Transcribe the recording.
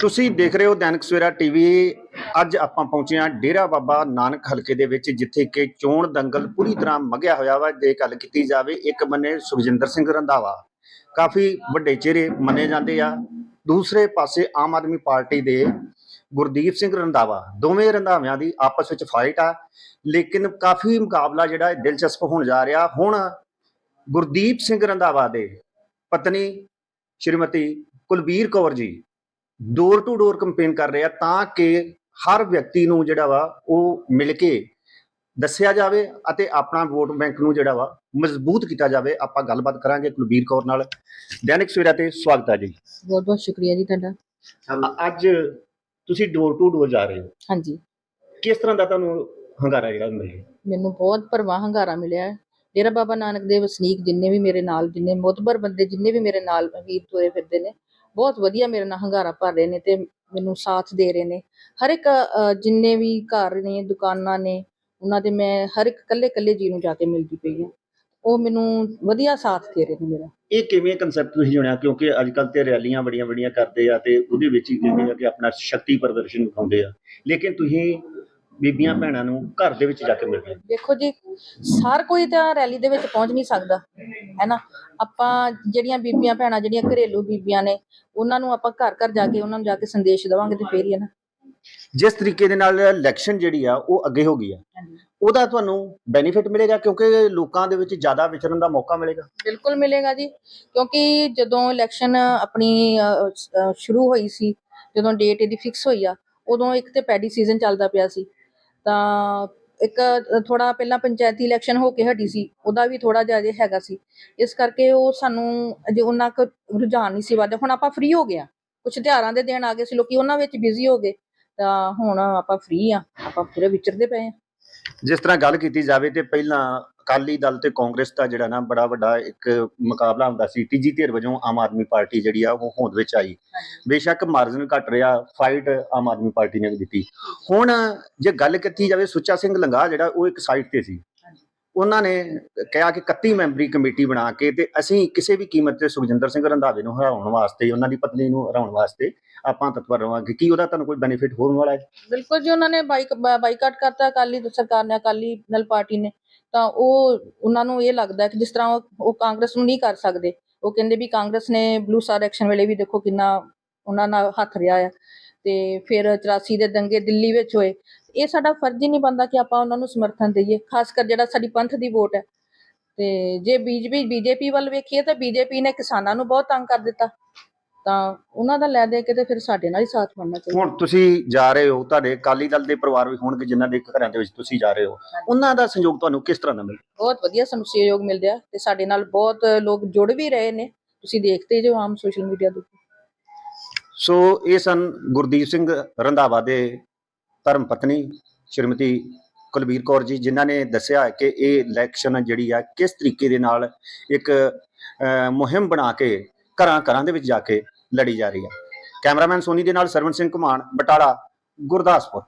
ਤੁਸੀਂ ਦੇਖ ਰਹੇ ਹੋ ਦੈਨਿਕ ਸਵੇਰਾ ਟੀਵੀ। ਅੱਜ ਆਪਾਂ ਪਹੁੰਚੇ ਹਾਂ ਡੇਰਾ ਬਾਬਾ ਨਾਨਕ ਹਲਕੇ ਦੇ ਵਿੱਚ, ਜਿੱਥੇ ਕਿ ਚੋਣ ਦੰਗਲ ਪੂਰੀ ਤਰ੍ਹਾਂ ਮਗਿਆ ਹੋਇਆ ਵਾ। ਜੇ ਗੱਲ ਕੀਤੀ ਜਾਵੇ, ਇੱਕ ਬੰਨੇ ਸੁਖਜਿੰਦਰ ਸਿੰਘ ਰੰਧਾਵਾ। ਕਾਫੀ ਵੱਡੇ ਚਿਹਰੇ ਮੰਨੇ ਜਾਂਦੇ ਆ। ਦੂਸਰੇ ਪਾਸੇ ਆਮ ਆਦਮੀ ਪਾਰਟੀ ਦੇ ਗੁਰਦੀਪ ਸਿੰਘ ਰੰਧਾਵਾ। ਦੋਵੇਂ ਰੰਧਾਵਿਆਂ ਦੀ ਆਪਸ ਵਿੱਚ ਫਾਈਟ ਆ। ਲੇਕਿਨ ਕਾਫੀ ਮੁਕਾਬਲਾ ਜਿਹੜਾ ਦਿਲਚਸਪ ਹੋਣ ਜਾ ਰਿਹਾ। ਹੁਣ ਗੁਰਦੀਪ ਸਿੰਘ ਰੰਧਾਵਾ ਦੇ ਪਤਨੀ Shrimati Kulbir Kaur ji door to door campaign ਕਰ ਰਹੇ ਆ ਤਾਂ ਕਿ ਹਰ ਵਿਅਕਤੀ ਨੂੰ ਜਿਹੜਾ ਵਾ ਉਹ ਮਿਲ ਕੇ ਦੱਸਿਆ ਜਾਵੇ ਅਤੇ ਆਪਣਾ ਵੋਟ ਬੈਂਕ ਨੂੰ ਜਿਹੜਾ ਵਾ ਮਜ਼ਬੂਤ ਕੀਤਾ ਜਾਵੇ। ਆਪਾਂ ਗੱਲਬਾਤ ਕਰਾਂਗੇ ਕੁਲਬੀਰ ਕੌਰ ਨਾਲ। ਦੈਨਿਕ ਸਵੇਰਾ ਤੇ ਸਵਾਗਤ ਹੈ ਜੀ। ਬਹੁਤ ਬਹੁਤ ਸ਼ੁਕਰੀਆ ਜੀ ਤੁਹਾਡਾ। ਅੱਜ ਤੁਸੀਂ ਡੋਰ ਟੂ ਡੋਰ ਜਾ ਰਹੇ ਹੋ। ਹਾਂਜੀ। ਕਿਸ ਤਰ੍ਹਾਂ ਦਾ ਤੁਹਾਨੂੰ ਹੰਗਾਰਾ ਜਿਹੜਾ ਮਿਲਿਆ ਮੈਨੂੰ ਬਹੁਤ ਭਰਵਾਂ ਹੰਗਾਰਾ ਮਿਲਿਆ ਹੈ। ਡੇਰਾ ਬਾਬਾ ਨਾਨਕ ਦੇ ਵਸਨੀਕ ਜਿੰਨੇ ਵੀ ਮੇਰੇ ਨਾਲ ਜਿੰਨੇ ਮੁਤਬਰ ਬੰਦੇ ਜਿੰਨੇ ਵੀ ਮੇਰੇ ਨਾਲ ਵੀਰ ਤੁਰੇ ਫਿਰਦੇ ਨੇ ਬਹੁਤ ਵਧੀਆ ਮੇਰੇ ਨਾਲ ਹੰਗਾਰਾ ਭਰ ਰਹੇ ਨੇ ਤੇ ਮੈਨੂੰ ਸਾਥ ਦੇ ਰਹੇ ਨੇ। ਹਰ ਇੱਕ ਜਿੰਨੇ ਵੀ ਘਰ ਨੇ ਦੁਕਾਨਾਂ ਨੇ ਉਹਨਾਂ ਦੇ ਮੈਂ ਹਰ ਇੱਕ ਕੱਲੇ ਕੱਲੇ ਜੀ ਨੂੰ ਜਾ ਕੇ ਮਿਲਦੀ ਪਈ ਹਾਂ। ਉਹ ਮੈਨੂੰ ਵਧੀਆ ਸਾਥ ਦੇ ਰਹੇ ਨੇ ਮੇਰਾ। ਇਹ ਕਿਵੇਂ ਕਨਸੈਪਟ ਤੁਸੀਂ ਜੁੜਿਆ ਕਿਉਂਕਿ ਅੱਜ ਕੱਲ ਤੇ ਰੈਲੀਆਂ ਬੜੀਆਂ ਬੜੀਆਂ ਕਰਦੇ ਆ ਤੇ ਉਹਦੇ ਵਿੱਚ ਹੀ ਕਹਿੰਦੇ ਆ ਕਿ ਆਪਣਾ ਸ਼ਕਤੀ ਪ੍ਰਦਰਸ਼ਨ ਦਿਖਾਉਂਦੇ ਆ। ਲੇਕਿਨ ਤੁਸੀਂ ਬੀਬੀਆਂ ਭੈਣਾਂ ਨੂੰ ਘਰ ਦੇ ਵਿੱਚ ਜਾ ਕੇ ਮਿਲਦੇ ਦੇਖੋ ਜੀ ਹਰ ਕੋਈ ਤਾਂ ਰੈਲੀ ਦੇ ਵਿੱਚ ਪਹੁੰਚ ਨਹੀਂ ਸਕਦਾ। ਹੈ ਨਾ ਆਪਾਂ ਜਿਹੜੀਆਂ ਬੀਬੀਆਂ ਭੈਣਾਂ ਜਿਹੜੀਆਂ ਘਰੇਲੂ ਬੀਬੀਆਂ ਨੇ ਉਹਨਾਂ ਨੂੰ ਆਪਾਂ ਘਰ ਘਰ ਜਾ ਕੇ ਉਹਨਾਂ ਨੂੰ ਜਾ ਕੇ ਸੰਦੇਸ਼ ਦੇਵਾਂਗੇ ਤੇ ਫੇਰ ਹੀ ਹੈ ਨਾ। ਜਿਸ ਤਰੀਕੇ ਦੇ ਨਾਲ ਇਲੈਕਸ਼ਨ ਜਿਹੜੀ ਆ ਉਹ ਅੱਗੇ ਹੋ ਗਈ ਆ। ਉਹਦਾ ਤੁਹਾਨੂੰ ਬੈਨੀਫਿਟ ਮਿਲੇਗਾ ਕਿਉਂਕਿ ਲੋਕਾਂ ਦੇ ਵਿੱਚ ਜ਼ਿਆਦਾ ਵਿਚਰਨ ਦਾ ਮੌਕਾ ਮਿਲੇਗਾ। ਬਿਲਕੁਲ ਮਿਲੇਗਾ ਜੀ ਕਿਉਂਕਿ ਜਦੋਂ ਇਲੈਕਸ਼ਨ ਆਪਣੀ ਸ਼ੁਰੂ ਹੋਈ ਸੀ ਜਦੋਂ ਡੇਟ ਇਹਦੀ ਫਿਕਸ ਹੋਈ ਆ ਉਦੋਂ ਇੱਕ ਤੇ ਪੈਡੀ ਸੀਜ਼ਨ ਚੱਲਦਾ ਪਿਆ ਸੀ। ਤਾਂ ਇੱਕ ਥੋੜਾ ਪਹਿਲਾਂ ਪੰਚਾਇਤੀ ਇਲੈਕਸ਼ਨ ਹੋ ਕੇ ਹਟੀ ਸੀ, ਉਹਦਾ ਵੀ ਥੋੜਾ ਜਿਹਾ ਜੇ ਹੈਗਾ ਸੀ। ਇਸ ਕਰਕੇ ਉਹ ਸਾਨੂੰ ਜੇ ਉਹਨਾਂ ਕੋ ਰੁਝਾਨ ਨਹੀਂ ਸੀ ਵੱਧਦਾ। ਹੁਣ ਆਪਾਂ ਫ੍ਰੀ ਹੋ ਗਏ ਆ ਕੁਝ ਤਿਉਹਾਰਾਂ ਦੇ ਦਿਨ ਆ ਗਏ ਸੀ, ਲੋਕੀ ਉਹਨਾਂ ਵਿੱਚ ਬਿਜ਼ੀ ਹੋ ਗਏ। ਤਾਂ ਹੁਣ ਆਪਾਂ ਫ੍ਰੀ ਆ ਆਪਾਂ ਪੂਰੇ ਵਿਚਰਦੇ ਪਏ ਆ ਜਿਸ ਤਰ੍ਹਾਂ ਗੱਲ ਕੀਤੀ ਜਾਵੇ ਤੇ ਪਹਿਲਾਂ ਅਕਾਲੀ ਦਲ ਤੇ ਕਾਂਗਰਸ ਦਾ ਜਿਹੜਾ ਨਾ ਬੜਾ ਵੱਡਾ ਇੱਕ ਮੁਕਾਬਲਾ ਹੁੰਦਾ ਸੀ ਤੀਜੀ ਧਿਰ ਵਜੋਂ ਆਮ ਆਦਮੀ ਪਾਰਟੀ ਜਿਹੜੀ ਆ ਉਹ ਹੋਂਦ ਵਿੱਚ ਆਈ। ਬੇਸ਼ੱਕ ਮਾਰਜਨ ਘਟ ਰਿਹਾ ਫਾਈਟ ਆਮ ਆਦਮੀ ਪਾਰਟੀ ਨੇ ਵੀ ਦਿੱਤੀ। ਹੁਣ ਜੇ ਗੱਲ ਕੀਤੀ ਜਾਵੇ ਸੁੱਚਾ ਸਿੰਘ ਲੰਗਾ ਜਿਹੜਾ ਉਹ ਇੱਕ ਸਾਈਡ ਤੇ ਸੀ। ਉਹਨਾਂ ਨੇ ਕਿਹਾ ਕਿ 31 ਮੈਂਬਰੀ ਕਮੇਟੀ ਬਣਾ ਕੇ ਤੇ ਅਸੀਂ ਕਿਸੇ ਵੀ ਕੀਮਤ ਤੇ ਸੁਖਜਿੰਦਰ ਸਿੰਘ ਰੰਧਾਵੇ ਨੂੰ ਹਰਾਉਣ ਵਾਸਤੇ, ਉਹਨਾਂ ਦੀ ਪਤਨੀ ਨੂੰ ਹਰਾਉਣ ਵਾਸਤੇ ਆਪਾਂ ਤਤਪਰ ਰਵਾਂਗੇ। ਕੀ ਉਹਦਾ ਤੁਹਾਨੂੰ ਕੋਈ ਬੈਨੀਫਿਟ ਹੋਣ ਵਾਲਾ ਹੈ? ਬਿਲਕੁਲ ਜੀ, ਉਹਨਾਂ ਨੇ ਬਾਈਕ ਬਾਈਕਾਟ ਕਰਤਾ, ਅਕਾਲੀ ਸਰਕਾਰ ਨੇ, ਅਕਾਲੀ ਦਲ ਪਾਰਟੀ ਨੇ। ਤਾਂ ਉਹ, ਉਹਨਾਂ ਨੂੰ ਇਹ ਲੱਗਦਾ ਕਿ ਜਿਸ ਤਰ੍ਹਾਂ ਉਹ- ਉਹ ਕਾਂਗਰਸ ਨੂੰ ਨਹੀਂ ਕਰ ਸਕਦੇ। ਉਹ ਕਹਿੰਦੇ ਵੀ ਕਾਂਗਰਸ ਨੇ ਬਲੂ ਸਟਾਰ ਐਕਸ਼ਨ ਵੇਲੇ ਵੀ ਦੇਖੋ ਕਿੰਨਾ ਉਹਨਾਂ ਨਾਲ ਹੱਥ ਰਿਹਾ ਆ। ਤੇ ਫਿਰ 84 ਦੇ ਦੰਗੇ ਦਿੱਲੀ ਵਿੱਚ ਹੋਏ। ਇਹ ਸਾਡਾ ਫਰਜ਼ ਹੀ ਨਹੀਂ ਬਣਦਾ ਕਿ ਆਪਾਂ ਉਹਨਾਂ ਨੂੰ ਸਮਰਥਨ ਦਈਏ ਖਾਸ ਕਰ ਜਿਹੜਾ ਸਾਡੀ ਪੰਥ ਦੀ ਵੋਟ ਹੈ। ਤੇ ਜੇ ਬੀਜੇਪੀ ਬੀਜੇਪੀ ਵੱਲ ਵੇਖੀਏ ਤਾਂ ਬੀਜੇਪੀ ਨੇ ਕਿਸਾਨਾਂ ਨੂੰ ਬਹੁਤ ਤੰਗ ਕਰ ਦਿੱਤਾ। ਤਾਂ ਉਹਨਾਂ ਦਾ ਲੈ ਦੇ ਕੇ ਤੇ ਫਿਰ ਸਾਡੇ ਨਾਲ ਹੀ ਸਾਥ ਬਣਨਾ ਚਾਹੀਦਾ। ਹੁਣ ਤੁਸੀਂ ਜਾ ਰਹੇ ਹੋ ਤੁਹਾਡੇ ਅਕਾਲੀ ਦਲ ਦੇ ਪਰਿਵਾਰ ਵੀ ਹੋਣਗੇ ਜਿਨ੍ਹਾਂ ਦੇ ਘਰਾਂ ਦੇ ਵਿੱਚ ਤੁਸੀਂ ਜਾ ਰਹੇ ਹੋ। ਉਹਨਾਂ ਦਾ ਸੰਯੋਗ ਤੁਹਾਨੂੰ ਕਿਸ ਤਰ੍ਹਾਂ ਦਾ ਮਿਲ ਬਹੁਤ ਵਧੀਆ ਸਾਨੂੰ ਸਹਿਯੋਗ ਮਿਲ ਰਿਹਾ ਤੇ ਸਾਡੇ ਨਾਲ ਬਹੁਤ ਲੋਕ ਜੁੜ ਵੀ ਰਹੇ ਨੇ। ਤੁਸੀਂ ਦੇਖਦੇ ਜੋ ਆਮ ਸੋਸ਼ਲ ਮੀਡੀਆ ਦੇ ਸੋ ਇਹ ਸਨ ਗੁਰਦੀਪ ਸਿੰਘ ਰੰਧਾਵਾ ਦੇ ਧਰਮ ਪਤਨੀ ਸ਼੍ਰੀਮਤੀ ਕੁਲਬੀਰ ਕੌਰ ਜੀ, ਜਿਨ੍ਹਾਂ ਨੇ ਦੱਸਿਆ ਕਿ ਇਹ ਇਲੈਕਸ਼ਨ ਜਿਹੜੀ ਆ, ਕਿਸ ਤਰੀਕੇ ਦੇ ਨਾਲ ਇੱਕ ਮੁਹਿੰਮ ਬਣਾ ਕੇ ਘਰਾਂ ਘਰਾਂ ਦੇ ਵਿੱਚ ਜਾ ਕੇ ਲੜੀ ਜਾ ਰਹੀ ਹੈ ਕੈਮਰਾਮੈਨ ਸੋਨੀ ਦੇ ਨਾਲ ਸਰਵਨ ਸਿੰਘ ਕੁਮਾਨ ਬਟਾਲਾ, ਗੁਰਦਾਸਪੁਰ।